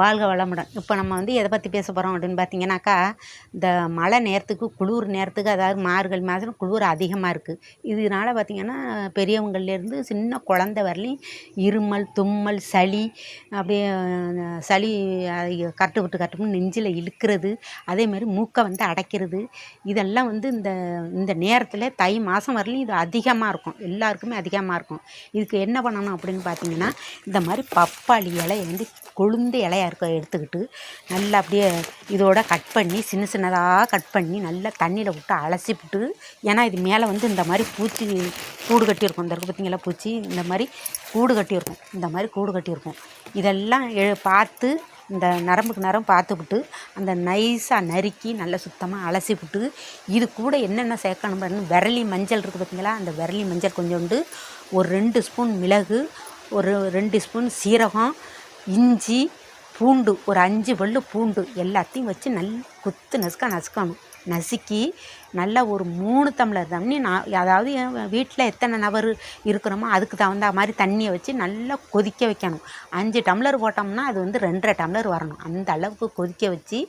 வாழ்க வளமுடன். இப்போ நம்ம வந்து எதை பற்றி பேச போகிறோம் அப்படின்னு பார்த்தீங்கன்னாக்கா இந்த மழை நேரத்துக்கு குளிர் நேரத்துக்கு அதாவது மார்கழி மாதம் குளிர் அதிகமாக இருக்குது இதனால பார்த்திங்கன்னா பெரியவங்கள்லேருந்து சின்ன குழந்த வரலையும் இருமல் தும்மல் சளி அப்படியே சளி கட்டு விட்டு கட்டுன்னு நெஞ்சில் இழுக்கிறது அதேமாதிரி மூக்கை வந்து அடைக்கிறது இதெல்லாம் வந்து இந்த இந்த நேரத்தில் தை மாதம் வரலையும் இது அதிகமாக இருக்கும். எல்லாருக்குமே அதிகமாக இருக்கும். இதுக்கு என்ன பண்ணணும் அப்படின்னு பார்த்தீங்கன்னா இந்த மாதிரி பப்பாளி இலையை வந்து கொழுந்து இலையா இருக்க எடுத்துக்கிட்டு நல்லா அப்படியே இதோட கட் பண்ணி சின்ன சின்னதாக கட் பண்ணி நல்லா தண்ணியில் விட்டு அலசிவிட்டு ஏன்னா இது மேலே வந்து இந்த மாதிரி பூச்சி கூடு கட்டியிருக்கும். இந்த இருக்கு பார்த்திங்களா பூச்சி? இந்த மாதிரி கூடு கட்டியிருக்கும். இந்த மாதிரி கூடு கட்டியிருக்கும். இதெல்லாம் எ- பார்த்து இந்த நரம்புக்கு நரம்பு பார்த்துவிட்டு அந்த நைஸாக நறுக்கி நல்லா சுத்தமாக அலசி விட்டு இது கூட என்னென்ன சேர்க்கணும் பாருங்க. விரலி மஞ்சள் இருக்குது பார்த்தீங்களா? அந்த விரலி மஞ்சள் கொஞ்சோண்டு ஒரு ரெண்டு ஸ்பூன் மிளகு ஒரு ரெண்டு ஸ்பூன் சீரகம் இஞ்சி பூண்டு ஒரு அஞ்சு பல்லு பூண்டு எல்லாத்தையும் வச்சு நல்லா குத்து நசுக்க நசுக்கணும். நசுக்கி நல்லா ஒரு மூணு டம்ளர் தண்ணி நான் அதாவது என் வீட்டில் எத்தனை நபர் இருக்கிறோமோ அதுக்கு தகுந்த மாதிரி தண்ணியை வச்சு நல்லா கொதிக்க வைக்கணும். அஞ்சு டம்ளர் போட்டோம்னா அது வந்து ரெண்டரை டம்ளர் வரணும். அந்த அளவுக்கு கொதிக்க வச்சு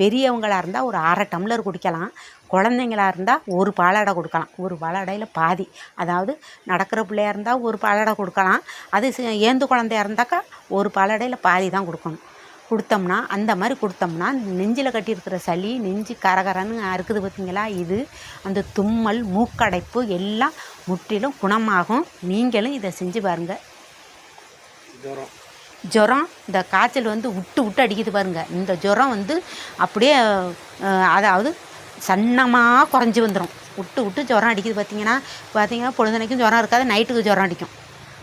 பெரியவங்களாக இருந்தால் ஒரு அரை டம்ளர் குடிக்கலாம். குழந்தைங்களாக இருந்தால் ஒரு பாலாடை கொடுக்கலாம். ஒரு பாலாடையில் பாதி. அதாவது நடக்கிற பிள்ளையா இருந்தால் ஒரு பாலாடை கொடுக்கலாம். அது ஏந்து குழந்தையா இருந்தாக்கா ஒரு பாலாடையில் பாதி தான் கொடுக்கணும். கொடுத்தோம்னா அந்த மாதிரி கொடுத்தோம்னா நெஞ்சில் கட்டியிருக்கிற சளி நெஞ்சு கரகரன்னு இருக்குது பார்த்தீங்களா? இது அந்த தும்மல் மூக்கடைப்பு எல்லாம் முற்றிலும் குணமாகும். நீங்களும் இதை செஞ்சு பாருங்கள் ஜுரம். ஜுரம் இந்த காய்ச்சல் வந்து விட்டு விட்டு அடிக்குது பாருங்கள் இந்த ஜுரம் வந்து அப்படியே அதாவது சன்னமாக குறைஞ்சி வந்துடும் விட்டு விட்டு ஜுரம் அடிக்குது பார்த்தீங்கன்னா பார்த்தீங்கன்னா பொழுதனைக்கும் ஜுரம் இருக்காது நைட்டுக்கு ஜுரம் அடிக்கும்.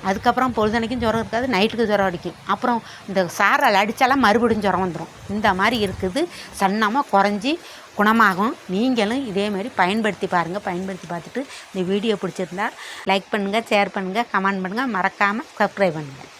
அதுக்கப்புறம் பொழுதனைக்கும் ஜுரம் இருக்காது நைட்டுக்கு ஜுரம் அடிக்கும். அப்புறம் இந்த சாரல் அடித்தாலாம் மறுபடியும் ஜுரம் வந்துடும் இந்த மாதிரி இருக்குது. சன்னமாக குறைஞ்சி குணமாகும். நீங்களும் இதே மாதிரி பயன்படுத்தி பாருங்கள் பயன்படுத்தி பார்த்துட்டு இந்த வீடியோ பிடிச்சிருந்தா லைக் பண்ணுங்கள் ஷேர் பண்ணுங்கள் கமெண்ட் பண்ணுங்கள் மறக்காமல் சப்ஸ்கிரைப் பண்ணுங்கள்